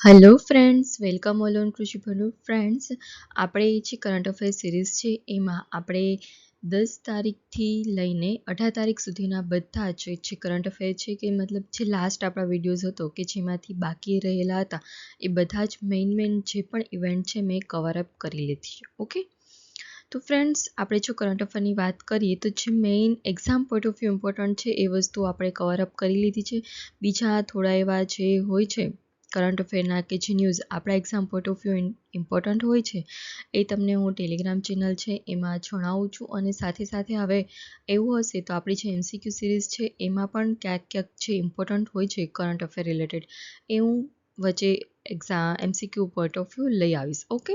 Hello friends welcome all on Krishi Bhanu friends આપણે જે current affair series છે, એમાં આપણે દસ તારીખથી લઈને અઢાર તારીખ સુધીના બધા જ જે કરંટ અફેર છે કે મતલબ જે લાસ્ટ આપણા વિડીયોઝ હતો કે જેમાંથી બાકી રહેલા હતા, એ બધા જ મેઇન મેઇન જે પણ ઇવેન્ટ છે મેં કવરઅપ કરી લીધી. ઓકે તો ફ્રેન્ડ્સ આપણે જો કરંટ અફેરની વાત કરીએ, તો જે main exam point of view important છે, એ વસ્તુ આપણે કવરઅપ કરી લીધી છે. બીજા થોડા એવા જે હોય છે કરંટ અફેરના કે જે ન્યૂઝ આપણા exam point of view important હોય છે, એ તમને હું ટેલિગ્રામ ચેનલ છે, એમાં જણાવું છું અને સાથે સાથે હવે એવું હશે તો આપણી જે એમસીક્યુ સિરીઝ છે, એમાં પણ ક્યાંક ક્યાંક જે ઇમ્પોર્ટન્ટ હોય છે કરંટ અફેર રિલેટેડ એ હું વચ્ચે exam MCQ point of view લઈ આવીશ ઓકે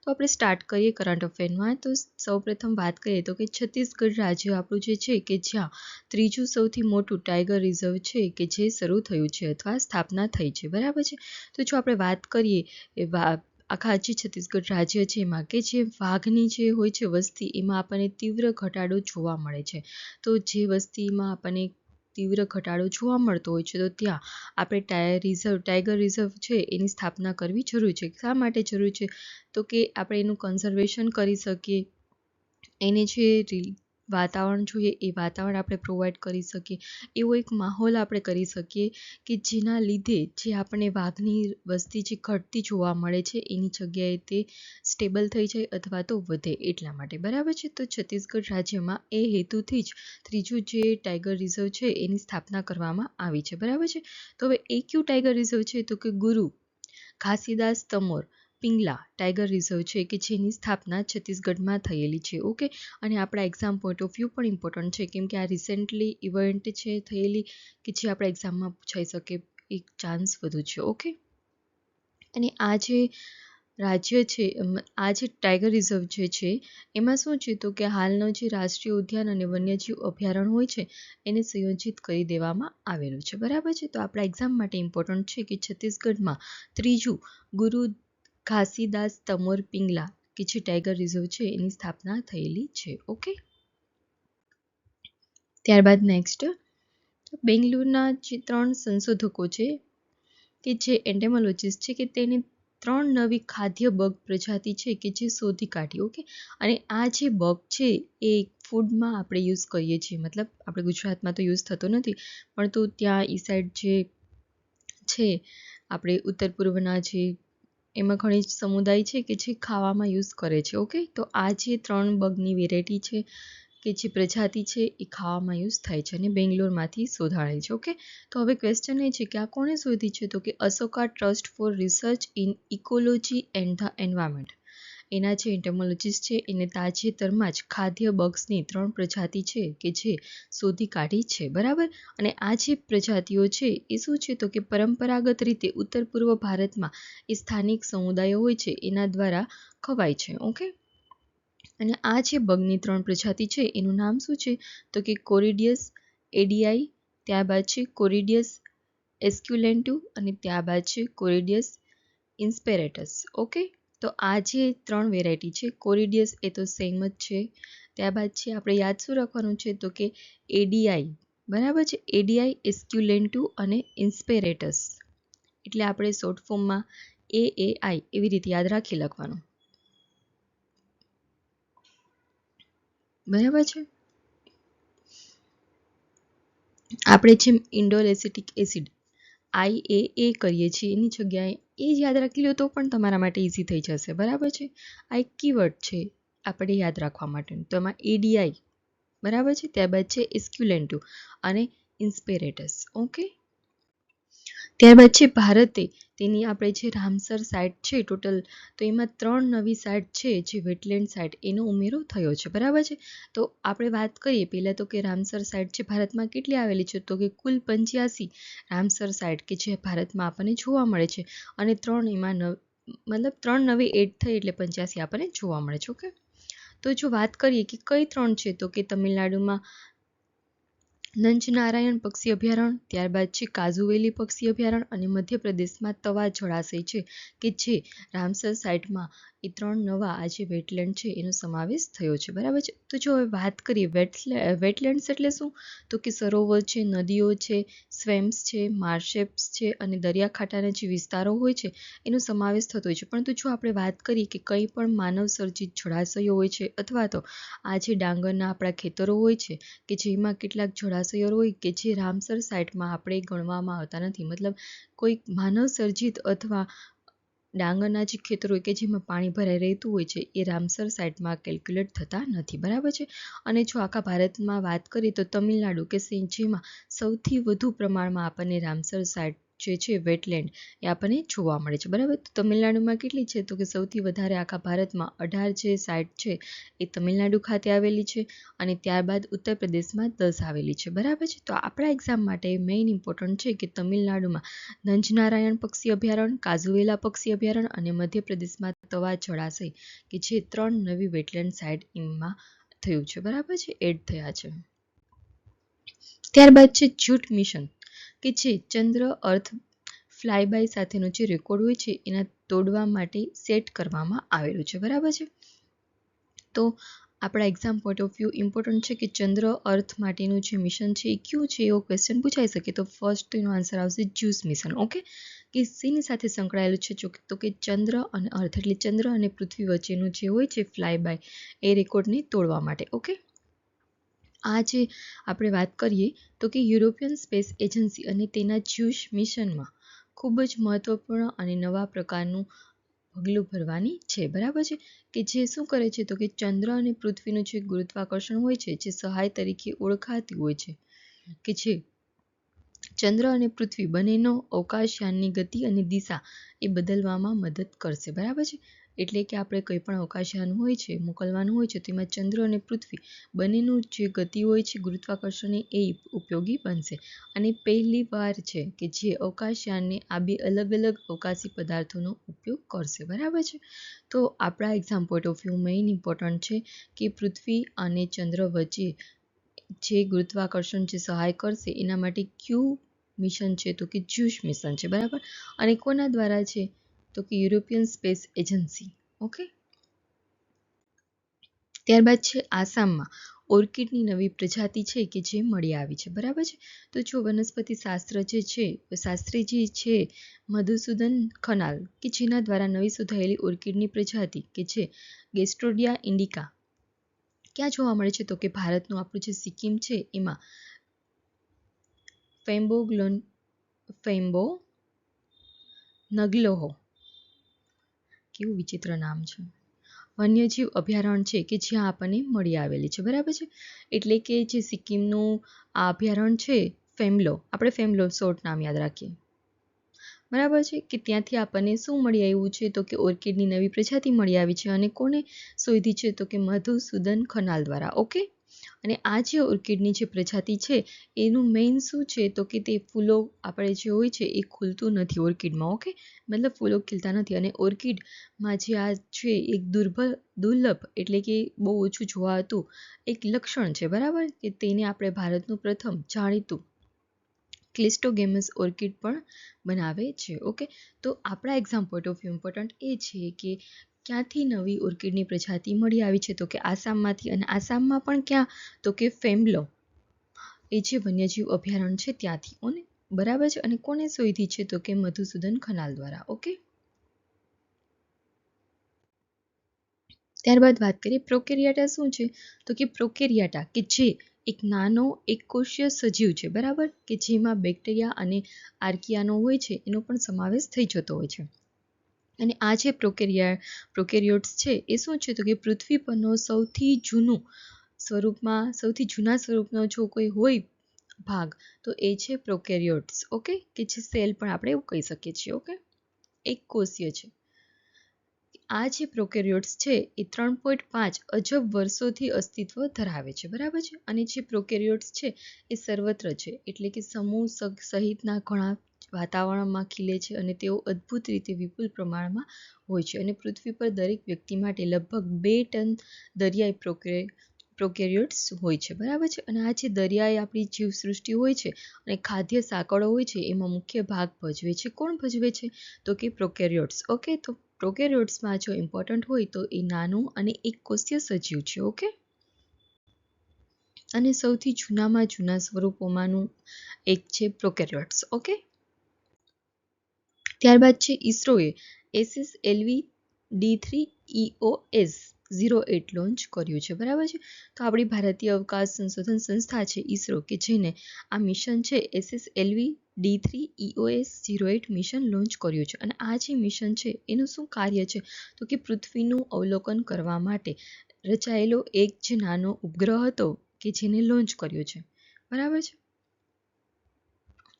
તો આપણે સ્ટાર્ટ કરીએ કરંટ અફેરમાં તો સૌપ્રથમ વાત કરીએ તો કે છત્તીસગઢ રાજ્ય આપણું જે છે કે જ્યાં ત્રીજું સૌથી મોટું ટાઈગર રિઝર્વ છે કે જે શરૂ થયું છે અથવા સ્થાપના થઈ છે, બરાબર છે? તો જો આપણે વાત કરીએ એ આખા જે છત્તીસગઢ રાજ્ય છે એમાં કે જે વાઘની જે હોય છે વસ્તી, એમાં આપણને તીવ્ર ઘટાડો જોવા મળે છે. તો જે વસ્તીમાં આપણને તીવ્ર ઘટાડો જોવા મળતો હોય છે. તો ત્યાં આપણે ટાયર રિઝર્વ, ટાઈગર રિઝર્વ છે એની સ્થાપના કરવી જરૂરી છે. શા માટે જરૂરી છે? તો કે આપણે એનું કન્ઝર્વેશન કરી શકીએ. એને જે વાતાવરણ જોઈએ, એ વાતાવરણ આપણે પ્રોવાઈડ કરી શકીએ. એવો એક માહોલ આપણે કરી શકીએ કે જેના લીધે જે આપણને વાઘની વસ્તી જે ઘટતી જોવા મળે છે, એની જગ્યાએ તે સ્ટેબલ થઈ જાય અથવા તો વધે એટલા માટે. બરાબર છે? તો છત્તીસગઢ રાજ્યમાં એ હેતુથી જ ત્રીજું જે ટાઈગર રિઝર્વ છે, એની સ્થાપના કરવામાં આવી છે. બરાબર છે? તો હવે એ ક્યુ ટાઈગર રિઝર્વ છે? તો કે ગુરુ ઘાસીદાસ તમોર. પિંગલા ટાઈગર રિઝર્વ છે કે જેની સ્થાપના છત્તીસગઢમાં થયેલી છે, ઓકે? અને આપણા એક્ઝામ પોઈન્ટ ઓફ વ્યૂ પણ ઇમ્પોર્ટન્ટ છે, કેમ કે આ રિસેન્ટલી ઇવેન્ટ છે, થયેલી, કે જે આપણા એક્ઝામમાં પૂછાઈ શકે એક ચાન્સ વધુ છે, ઓકે? અને આ જે રાજ્ય છે આ જે ટાઈગર રિઝર્વ જે છે, એમાં શું છે? તો કે હાલનો જે રાષ્ટ્રીય ઉદ્યાન અને વન્યજીવ અભયારણ્ય હોય છે, એને સંયોજિત કરી દેવામાં આવેલું છે, બરાબર છે? તો આપણા એક્ઝામ માટે ઇમ્પોર્ટન્ટ છે કે છત્તીસગઢમાં ત્રીજું ગુરુ ઘાસીદાસ તમોર પિંગલા, કે જે ટાઈગર રિઝર્વ છે, એની સ્થાપના થયેલી છે. ઓકે? ત્યારબાદ નેક્સ્ટ બેંગલુરુના જે ત્રણ સંશોધકો છે, કે જે એન્ડેમોલોજીસ્ટ છે, કે તેને ત્રણ નવી ખાદ્ય બગ પ્રજાતિ છે, કે જે શોધી કાઢી, ઓકે? અને આ જે બગ છે, એ ફૂડમાં આપણે યુઝ કરીએ છીએ. મતલબ, આપણે ગુજરાતમાં તો યુઝ થતો નથી, પણ તો ત્યાં ઈ સાઈડ જે છે, આપણે ઉત્તર પૂર્વના જે એમાં ઘણી સમુદાય છે કે જે ખાવામાં યુઝ કરે છે, ઓકે? તો આ જે ત્રણ બગની વેરાયટી છે કે જે પ્રજાતિ છે, એ ખાવામાં યુઝ થાય છે અને બેંગ્લોરમાંથી શોધાળે છે, ઓકે? તો હવે ક્વેશ્ચન એ છે કે આ કોણે શોધી છે તો કે Ashoka trust for research in ecology and the environment. એના જે એન્ટેમોલોજીસ્ટ છે, એને તાજેતરમાં જ ખાદ્ય બગ્સની ત્રણ પ્રજાતિ છે કે જે શોધી કાઢી છે, બરાબર? અને આ જે પ્રજાતિઓ છે, એ શું છે? તો કે પરંપરાગત રીતે ઉત્તર પૂર્વ ભારતમાં એ સ્થાનિક સમુદાયો હોય છે, એના દ્વારા ખવાય છે, ઓકે? અને આ જે બગની ત્રણ પ્રજાતિ છે, એનું નામ શું છે? તો કે કોરિડિયસ, એડીઆઈ, ત્યારબાદ છે કોરિડિયસ, એસ્ક્યુલેન્ટુ અને ત્યારબાદ છે કોરિડિયસ ઇન્સ્પેરેટસ, ઓકે? તો આ જે ત્રણ વેરાયટી છે, કોરિડિયસ એ તો સેમ જ છે. ત્યારબાદ છે, આપણે યાદ શું રાખવાનું છે? તો કે એડીઆઈ બરાબર છે? એડીઆઈ એસ્ક્યુલેન્ટુ અને ઇન્સ્પેરેટસ. એટલે આપણે શોર્ટ ફોર્મમાં એ એ આઈ એવી રીતે યાદ રાખી લખવાનું. બરાબર છે? આપણે જેમ indole acetic acid I A A કરીએ છીએ, એની જગ્યાએ એ જ યાદ રાખી લો તો પણ તમારા માટે ઇઝી થઈ જશે. બરાબર છે? આ એક કીવર્ડ છે આપણે યાદ રાખવા માટેનું તો એમાં એડીઆઈ બરાબર છે? ત્યારબાદ છે ઇસ્ક્યુલેન્ટુ અને ઇન્સ્પિરેટસ ઓકે ત્યારબાદ છે ભારતે તેની આપણે જે રામસર સાઇટ છે ટોટલ તો એમાં ત્રણ નવી સાઇટ છે જે વેટલેન્ડ સાઇટ એનો ઉમેરો થયો છે. બરાબર છે? તો આપણે વાત કરીએ પહેલાં તો કે રામસર સાઇટ છે ભારતમાં કેટલી આવેલી છે? તો કે કુલ પંચ્યાસી રામસર સાઇટ કે જે ભારતમાં આપણને જોવા મળે છે. અને ત્રણ એમાં નવ, મતલબ ત્રણ નવી એડ થઈ એટલે પંચ્યાસી આપણને જોવા મળે છે ઓકે તો જો વાત કરીએ કે કઈ ત્રણ છે? તો કે તમિલનાડુમાં નંચનારાયણ પક્ષી અભયારણ્ય, ત્યારબાદ છે કાઝુવેલી પક્ષી અભયારણ્ય અને મધ્યપ્રદેશમાં તવા જળાશય છે કે જે રામસર સાઇટમાં એ ત્રણ નવા આ જે વેટલેન્ડ છે, એનો સમાવેશ થયો છે, બરાબર છે? તો જો હવે વાત કરીએ વેટલે વેટલેન્ડ્સ એટલે શું? તો કે સરોવર છે, નદીઓ છે સ્વેમ્સ છે માર્શેપ્સ છે અને દરિયાકાંઠાના જે વિસ્તારો હોય છે, એનો સમાવેશ થતો હોય છે. પરંતુ જો આપણે વાત કરીએ કે કંઈ પણ માનવ સર્જિત જળાશયો હોય છે અથવા તો આ જે ડાંગરના આપણા ખેતરો હોય છે, કે જેમાં કેટલાક જળાશયો હોય કે જે રામસર સાઇટમાં આપણે ગણવામાં આવતા નથી. મતલબ કોઈક માનવ સર્જિત અથવા ડાંગરના જે ખેતરો કે જેમાં પાણી ભરાઈ રહેતું હોય છે, એ રામસર સાઇટમાં કેલ્ક્યુલેટ થતા નથી, બરાબર છે? અને જો આખા ભારતમાં વાત કરીએ તો તમિલનાડુ કે જેમાં સૌથી વધુ પ્રમાણમાં આપણને રામસર સાઇટ જે છે વેટલેન્ડ, એ આપણને જોવા મળે છે. બરાબર? તો તમિલનાડુમાં કેટલી છે? તો કે સૌથી વધારે આખા ભારતમાં અઢાર જે સાઇટ છે, એ તમિલનાડુ ખાતે આવેલી છે અને ત્યારબાદ ઉત્તર પ્રદેશમાં દસ આવેલી છે. બરાબર છે? તો આપણા એક્ઝામ માટે મેઇન ઇમ્પોર્ટન્ટ છે કે તમિલનાડુમાં નંજનારાયણ પક્ષી અભયારણ્ય કાઝુવેલા પક્ષી અભયારણ્ય અને મધ્યપ્રદેશમાં તવા જળાશય કે જે ત્રણ નવી વેટલેન્ડ સાઇટ એમાં થયું છે. બરાબર છે? એડ થયા છે. ત્યારબાદ છે જૂટ મિશન. કે જે ચંદ્ર અર્થ ફ્લાયબાય સાથેનો જે રેકોર્ડ હોય છે, એના તોડવા માટે સેટ કરવામાં આવેલું છે. બરાબર છે? તો આપણા exam point of view important છે કે ચંદ્ર અર્થ માટેનું જે મિશન છે એ કયું છે? એવો ક્વેશ્ચન પૂછાઈ શકે. તો ફર્સ્ટ એનો આન્સર આવશે જ્યુસ મિશન. ઓકે કે શેની સાથે સંકળાયેલું છે? તો કે ચંદ્ર અને અર્થ. એટલે ચંદ્ર અને પૃથ્વી વચ્ચેનું જે હોય છે ફ્લાય બાય એ રેકોર્ડને તોડવા માટે. ઓકે આ જે આપણે વાત કરીએ, તો કે યુરોપિયન સ્પેસ એજન્સી અને તેના જ્યુશ મિશનમાં ખૂબ જ મહત્વપૂર્ણ અને નવા પ્રકારનું પગલું ભરવાની છે. બરાબર છે? કે જે શું કરે છે? તો કે ચંદ્ર અને પૃથ્વીનું જે ગુરુત્વાકર્ષણ હોય છે, જે સહાય તરીકે ઓળખાતી હોય છે, કે જે ચંદ્ર અને પૃથ્વી બંનેનો અવકાશયાનની ગતિ અને દિશા એ બદલવામાં મદદ કરશે. બરાબર છે? એટલે કે આપણે કંઈ પણ અવકાશયાન હોય છે, મોકલવાનું હોય છે, તેમાં ચંદ્ર અને પૃથ્વી બંનેનું જે ગતિ હોય છે, ગુરુત્વાકર્ષણની એ ઉપયોગી બનશે. અને પહેલી વાર છે કે જે અવકાશયાનને આ બે અલગ અલગ અવકાશી પદાર્થોનો ઉપયોગ કરશે, બરાબર છે? તો આપણા exam point of view main important છે કે પૃથ્વી અને ચંદ્ર વચ્ચે જે ગુરુત્વાકર્ષણ જે સહાય કરશે, એના માટે ક્યુ મિશન છે તો કે જ્યુશ મિશન છે, બરાબર? અને કોના દ્વારા છે? તો કે યુરોપિયન સ્પેસ એજન્સી, ઓકે? ત્યારબાદ છે આસામમાં. ઓર્કિડની નવી પ્રજાતિ છે કે જે મળી આવી છે, બરાબર છે? તો જો વનસ્પતિ શાસ્ત્ર જે છે શાસ્ત્રી જે છે મધુસૂદન ખનાલ, કે જેના દ્વારા નવી શોધાયેલી ઓર્કિડની પ્રજાતિ, કે છે ગેસ્ટ્રોડિયા ઇન્ડિકા. ક્યાં જોવા મળે છે? તો કે ભારતનું આપણું જે સિક્કિમ છે, એમાં ફેમ્બોગ્લોન, ફેમ્બો, નગલોહો. કેવું વિચિત્ર નામ છે. વન્યજીવ અભયારણ્ય છે કે જ્યાં આપણને મળી આવેલી છે, બરાબર છે? એટલે કે જે સિક્કિમનું આ અભયારણ્ય છે, ફેમલો, આપણે ફેમલો શોર્ટ નામ યાદ રાખીએ. બરાબર છે? કે ત્યાંથી આપણને શું મળી આવ્યું છે? તો કે ઓર્કિડની નવી પ્રજાતિ મળી આવી છે અને કોને શોધી છે? તો કે મધુસૂદન ખનાલ દ્વારા, ઓકે? અને આ જે ઓર્કિડની જે પ્રજાતિ છે, એનું મેઇન શું છે? તો કે તે ફૂલો આપણે જે હોય છે, એ ખુલતું નથી ઓર્કિડમાં ઓકે મતલબ ફૂલો ખીલતા નથી અને ઓર્કિડમાં જે આ છે, એક દુર્ભ દુર્લભ એટલે કે બહુ ઓછું જોવા હતું, એક લક્ષણ છે, બરાબર? કે તેને આપણે ભારતનું પ્રથમ જાણીતું ક્લિસ્ટોગેમસ ઓર્કિડ પણ બનાવે છે ઓકે તો આપણા exam point of view important એ છે કે ક્યાંથી નવી ઓર્કિડની પ્રજાતિ મળી આવી છે? તો કે આસામમાંથી. અને આસામમાં પણ ક્યાં? તો કે ફેમ્બલો એ જે વન્યજીવ અભયારણ્ય છે ત્યાંથી. ઓને? બરાબર છે? અને કોને શોધી છે? તો કે મધુસૂદન ખનાલ દ્વારા. ઓકે? ત્યારબાદ વાત કરીએ પ્રોકેરિયાટા શું છે? તો કે પ્રોકેરિયાટા કે જે એક નાનો, એક કોષીય સજીવ છે. બરાબર? કે જેમાં બેક્ટેરિયા અને આર્કિયાનો હોય છે. એનો પણ સમાવેશ થઈ જતો હોય છે. અને આ જે પ્રોકેરિયા, પ્રોકેરિયોટ્સ છે, એ શું છે? તો કે પૃથ્વી પરનો સૌથી જૂનું સ્વરૂપમાં, સૌથી જૂના સ્વરૂપનો જો કોઈ હોય ભાગ, તો એ છે પ્રોકેરિયોટ્સ, ઓકે? કે જે સેલ પણ આપણે એવું કહી શકીએ છીએ, ઓકે? એક કોષીય છે. આ જે પ્રોકેરિયોટ્સ છે, એ ત્રણ પોઈન્ટ પાંચ અજબ વર્ષોથી અસ્તિત્વ ધરાવે છે, બરાબર છે? અને જે પ્રોકેરિયોટ્સ છે, એ સર્વત્ર છે, એટલે કે સમૂહ સહિતના ઘણા વાતાવરણમાં ખીલે છે અને તેઓ અદ્ભુત રીતે વિપુલ પ્રમાણમાં હોય છે. અને પૃથ્વી પર દરેક વ્યક્તિ માટે લગભગ બે ટન દરિયાઈ પ્રોકે પ્રોકેરિયોટ્સ હોય છે. બરાબર છે? અને આ જે દરિયાઈ આપણી જીવસૃષ્ટિ હોય છે અને ખાદ્ય સાંકળો હોય છે, એમાં મુખ્ય ભાગ ભજવે છે. કોણ ભજવે છે? તો કે પ્રોકેરિયોટ્સ. ઓકે, તો પ્રોકેરિયોટ્સમાં જો ઇમ્પોર્ટન્ટ હોય તો એ નાનું અને એક કોષ્ય સજીવ છે, ઓકે? અને સૌથી જૂનામાં જૂના સ્વરૂપોમાંનું એક છે પ્રોકેરિયોટ્સ, ઓકે? ત્યારબાદ છે ઇસરોએ SS LV D three EOS zero eight launch કર્યું છે. બરાબર છે? તો આપણી ભારતીય અવકાશ સંશોધન સંસ્થા છે ઇસરો કે જેને આ મિશન છે SS LV D three EOS zero eight mission launch કર્યું છે. અને આ જે મિશન છે એનું શું કાર્ય છે? તો કે પૃથ્વીનું અવલોકન કરવા માટે રચાયેલો એક જે નાનો ઉપગ્રહ હતો કે જેને લોન્ચ કર્યો છે. બરાબર છે?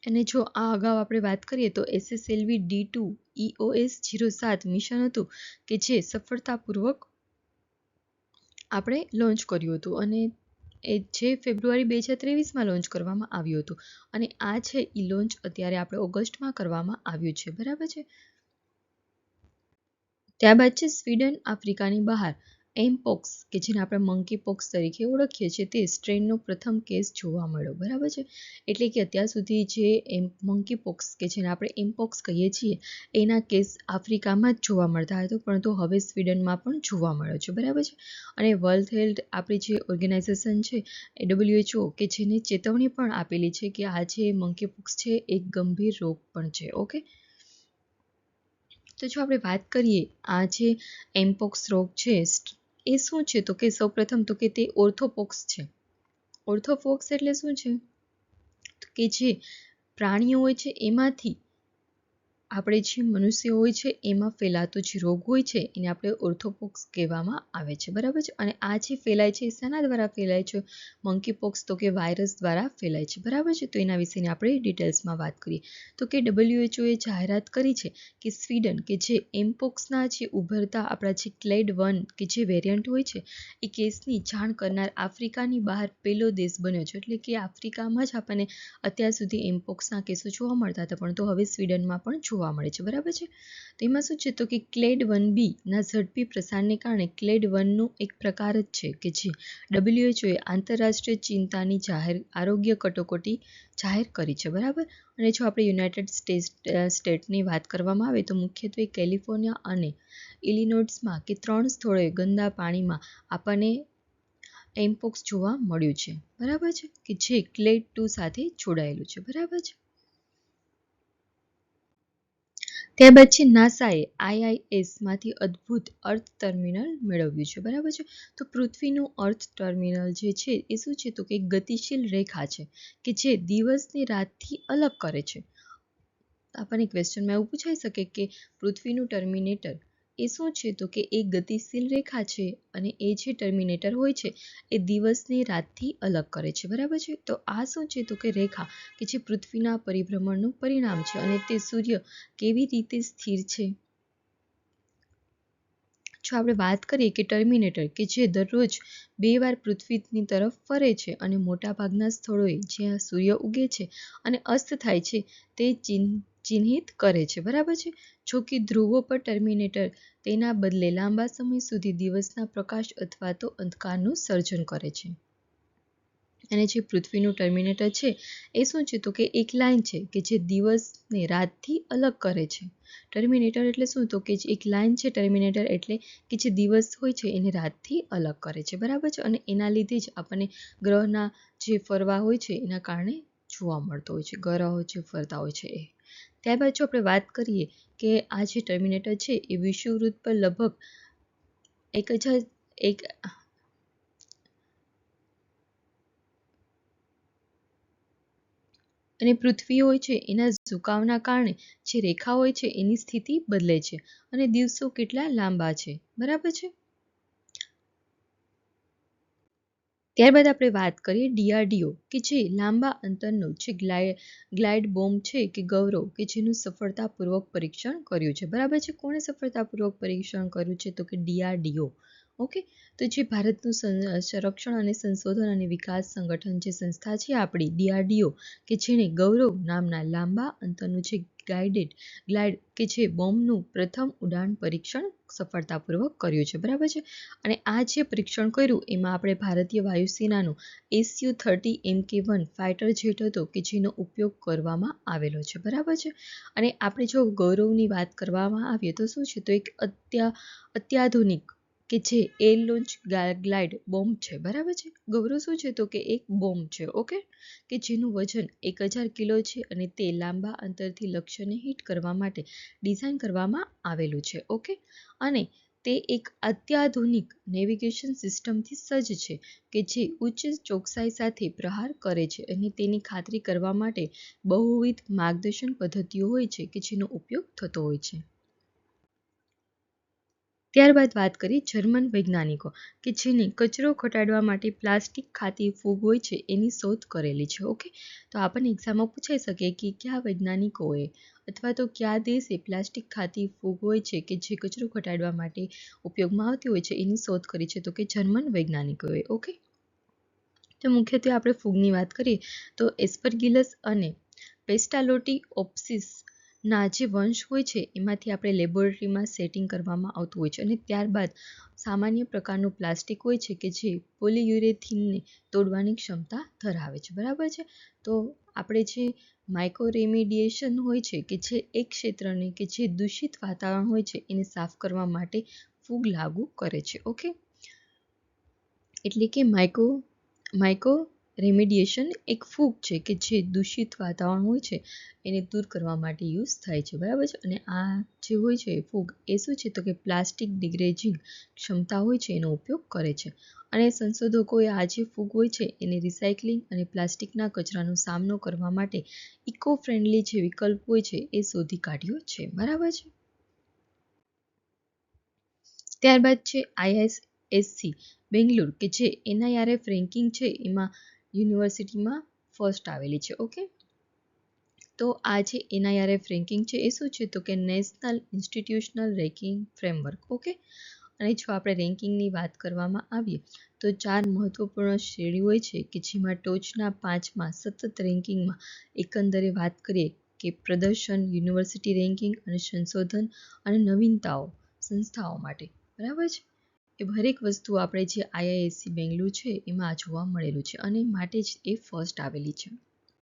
અને જો આ અગાઉ આપણે વાત કરીએ તો SSLV D two EOS zero સાત મિશન હતું કે જે સફળતાપૂર્વક આપણે લોન્ચ કર્યું હતું અને એ જે ફેબ્રુઆરી બે હજાર ત્રેવીસમાં લોન્ચ કરવામાં આવ્યું હતું. અને આ છે એ લોન્ચ અત્યારે આપણે ઓગસ્ટમાં કરવામાં આવ્યું છે. બરાબર છે? ત્યારબાદ છે સ્વીડન, આફ્રિકાની બહાર. એમપોક્સ, કે જેને આપણે મંકી પોક્સ તરીકે ઓળખીએ છીએ, તે સ્ટ્રેનનો પ્રથમ કેસ જોવા મળ્યો, બરાબર છે? એટલે કે અત્યાર સુધી જે એમ મંકી પોક્સ કે જેને આપણે એમપોક્સ કહીએ છીએ, એના કેસ આફ્રિકામાં જ જોવા મળતા હતા, પરંતુ હવે સ્વીડનમાં પણ જોવા મળ્યો છે, બરાબર છે? અને વર્લ્ડ હેલ્થ આપણી જે ઓર્ગેનાઇઝેશન છે, એ ડબલ્યુએચઓ કે જેને ચેતવણી પણ આપેલી છે કે આ જે મંકી પોક્સ છે, એક ગંભીર રોગ પણ છે, ઓકે? તો જો આપણે વાત કરીએ, આ જે એમપોક્સ રોગ છે એ શું છે? તો કે સૌપ્રથમ તો કે તે ઓર્થોપોક્સ છે. ઓર્થોપોક્સ એટલે શું છે? કે જે પ્રાણીઓ હોય છે, એમાંથી આપણે જે મનુષ્ય હોય છે, એમાં ફેલાતો જે રોગ હોય છે, એને આપણે ઓર્થોપોક્સ કહેવામાં આવે છે, બરાબર છે? અને આ જે ફેલાય છે, એ શાના દ્વારા ફેલાય છે? મંકી પોક્સ તો કે વાયરસ દ્વારા ફેલાય છે, બરાબર છે? તો એના વિશેની આપણે ડિટેલ્સમાં વાત કરીએ. તો કે ડબલ્યુએચઓએ જાહેરાત કરી છે કે સ્વીડન કે જે એમ્પોક્સના જે ઉભરતા આપણા જે ક્લેડ વન કે જે વેરિયન્ટ હોય છે, એ કેસની જાણ કરનાર આફ્રિકાની બહાર પહેલો દેશ બન્યો છે. એટલે કે આફ્રિકામાં જ આપણને અત્યાર સુધી એમપોક્સના કેસો જોવા મળતા હતા, પણ તો હવે સ્વીડનમાં પણ જોવા જોવા મળે છે, બરાબર છે? તો એમાં શું છે? તો કે ક્લેડ વન બી ના ઝડપી પ્રસારને કારણે ક્લેડ વનનું એક પ્રકાર જ છે કે જે ડબલ્યુએચઓએ આંતરરાષ્ટ્રીય ચિંતાની જાહેર, આરોગ્ય કટોકટી જાહેર કરી છે, બરાબર? અને જો આપણે યુનાઇટેડ સ્ટેટ સ્ટેટની વાત કરવામાં આવે તો મુખ્યત્વે કેલિફોર્નિયા અને ઇલિનોટ્સમાં કે ત્રણ સ્થળોએ ગંદા પાણીમાં આપણને એમ્પોક્સ જોવા મળ્યું છે, બરાબર છે? કે જે ક્લેડ ટુ સાથે જોડાયેલું છે, બરાબર છે? ત્યારબાદ પછી નાસાએ આઈઆઈએસમાંથી અદ્ભુત અર્થ ટર્મિનલ મેળવ્યું છે. બરાબર છે? તો પૃથ્વીનું અર્થ ટર્મિનલ જે છે એ શું છે? તો કે ગતિશીલ રેખા છે કે જે દિવસને રાતથી અલગ કરે છે. આપણને ક્વેશ્ચનમાં એવું પૂછાઈ શકે કે પૃથ્વીનું ટર્મિનેટર એ શું છે? તો કે એ ગતિશીલ રેખા છે અને એ જે ટર્મિનેટર હોય છે, એ દિવસને રાતથી અલગ કરે છે. બરાબર છે? તો આ શું છે? તો કે રેખા, કે જે પૃથ્વીના પરિભ્રમણનું પરિણામ છે અને તે સૂર્ય કેવી રીતે સ્થિર છે? જો આપણે વાત કરીએ કે ટર્મિનેટર, કે જે દરરોજ બે વાર પૃથ્વીની તરફ ફરે છે અને મોટાભાગના સ્થળોએ જ્યાં સૂર્ય ઉગે છે અને અસ્ત થાય છે, તે ચિહ્નિત કરે છે. બરાબર છે? જો કે ધ્રુવો પર ટર્મિનેટર તેના બદલે લાંબા સમય સુધી દિવસના પ્રકાશ અથવા તો અંધકારનું સર્જન કરે છે. અને જે પૃથ્વીનું ટર્મિનેટર છે, એ શું છે? તો કે એક લાઇન છે કે જે દિવસને રાતથી અલગ કરે છે. ટર્મિનેટર એટલે શું? તો કે એક લાઇન છે ટર્મિનેટર એટલે કે જે દિવસ હોય છે એને રાતથી અલગ કરે છે. બરાબર છે? અને એના લીધે જ આપણને ગ્રહના જે ફરવા હોય છે એના કારણે જોવા મળતો હોય છે. ગ્રહો જે ફરતા હોય છે એ. ત્યારબાદ જો આપણે વાત કરીએ કે આ જે ટર્મિનેટર છે, એ વિષુવવૃત્ત પર લગભગ એક હજાર એક અને પૃથ્વી હોય છે, એના ઝુકાવના કારણે જે રેખા હોય છે, એની સ્થિતિ બદલે છે અને દિવસો કેટલા લાંબા છે. બરાબર છે? ત્યારબાદ આપણે વાત કરીએ ડીઆરડીઓ, કે જે લાંબા અંતરનો જે ગ્લાય ગ્લાઇડ બોમ્બ છે કે ગૌરવ, કે જેનું સફળતાપૂર્વક પરીક્ષણ કર્યું છે. બરાબર છે? કોણે સફળતાપૂર્વક પરીક્ષણ કર્યું છે? તો કે ડીઆરડીઓ. ઓકે? તો જે ભારતનું સંરક્ષણ અને સંશોધન અને વિકાસ સંગઠન જે સંસ્થા છે આપણી, ડીઆરડીઓ, કે જેણે ગૌરવ નામના લાંબા અંતરનું જે ગાઇડેડ ગ્લાઇડ કે જે બોમ્બનું પ્રથમ ઉડાન પરીક્ષણ સફળતાપૂર્વક કર્યું છે. બરાબર છે? અને આ જે પરીક્ષણ કર્યું, એમાં આપણે ભારતીય વાયુસેનાનું એસયુ થર્ટી એમ કે વન ફાઇટર જેટ હતો કે જેનો ઉપયોગ કરવામાં આવેલો છે. બરાબર છે? અને આપણે જો ગૌરવની વાત કરવામાં આવીએ તો શું છે? તો એક અત્યા, અત્યાધુનિક કે જે એર લોન્ચ ગ્લાઇડ બોમ્બ છે, બરાબર છે? ગૌરવ શું છે? તો કે એક બોમ્બ છે ઓકે કે જેનું વજન એક હજાર કિલો છે અને તે લાંબા અંતરથી લક્ષ્યને હિટ કરવા માટે ડિઝાઇન કરવામાં આવેલું છે ઓકે અને તે એક અત્યાધુનિક નેવિગેશન સિસ્ટમથી સજ્જ છે કે જે ઉચ્ચ ચોકસાઈ સાથે પ્રહાર કરે છે અને તેની ખાતરી કરવા માટે બહુવિધ માર્ગદર્શન પદ્ધતિઓ હોય છે કે જેનો ઉપયોગ થતો હોય છે. ત્યારબાદ વાત કરીએ જર્મન વૈજ્ઞાનિકો કે જેને કચરો ઘટાડવા માટે પ્લાસ્ટિક ખાતી ફૂગ હોય છે એની શોધ કરેલી છે, ઓકે? તો આપણને એક્ઝામમાં પૂછાઈ શકે કે કયા વૈજ્ઞાનિકોએ અથવા તો કયા દેશે પ્લાસ્ટિક ખાતી ફૂગ હોય છે કે જે કચરો ઘટાડવા માટે ઉપયોગમાં આવતી હોય છે એની શોધ કરી છે, તો કે જર્મન વૈજ્ઞાનિકોએ, ઓકે? તો મુખ્યત્વે આપણે ફૂગની વાત કરીએ તો એસ્પરગિલસ અને પેસ્ટાલોટી ઓપ્સિસ ના, જે વંશ હોય છે, એમાંથી આપણે લેબોરેટરીમાં સેટિંગ કરવામાં આવતું હોય છે. અને ત્યારબાદ સામાન્ય પ્રકારનું પ્લાસ્ટિક હોય છે કે જે પોલીયુરેથીનને તોડવાની ક્ષમતા ધરાવે છે. બરાબર છે? તો આપણે જે માઇક્રો રેમિડિએશન હોય છે કે જે એક ક્ષેત્રને કે જે દૂષિત વાતાવરણ હોય છે, એને સાફ કરવા માટે ફૂગ લાગુ કરે છે. ઓકે? એટલે કે માઇક્રો માઇક્રો રેમિડિયેશન એક ફૂગ છે કે જે દૂષિત વાતાવરણ હોય છે, એને દૂર કરવા માટે યુઝ થાય છે, બરાબર છે? અને આ જે હોય છે ફૂગ એ શું છે? તો કે પ્લાસ્ટિક ડિગ્રેજિંગ ક્ષમતા હોય છે, એનો ઉપયોગ કરે છે. અને સંશોધકોએ આ જે ફૂગ હોય છે, એને રિસાયકલિંગ અને પ્લાસ્ટિકના કચરાનો સામનો કરવા માટે ઇકો ફ્રેન્ડલી જે વિકલ્પ હોય છે, એ શોધી કાઢ્યો છે, બરાબર છે? ત્યારબાદ છે આઈએસએસસી બેંગ્લોર, કે જે એનઆઈઆરએફ રેન્કિંગ છે, એમાં યુનિવર્સિટીમાં ફર્સ્ટ આવેલી છે ઓકે તો આ જે એનઆઈઆરએફ રેન્કિંગ છે, એ શું છે? તો કે national institutional ranking framework okay અને જો આપણે રેન્કિંગની વાત કરવામાં આવીએ, તો ચાર મહત્વપૂર્ણ શ્રેણી હોય છે કે જેમાં ટોચના પાંચમાં સતત રેન્કિંગમાં એકંદરે વાત કરીએ કે પ્રદર્શન, યુનિવર્સિટી રેન્કિંગ અને સંશોધન અને નવીનતાઓ સંસ્થાઓ માટે, બરાબર છે? એ હરેક વસ્તુ આપણે જે આઈઆઈએસસી બેંગ્લુર છે, એમાં જોવા મળેલું છે અને માટે જ એ ફર્સ્ટ આવેલી છે.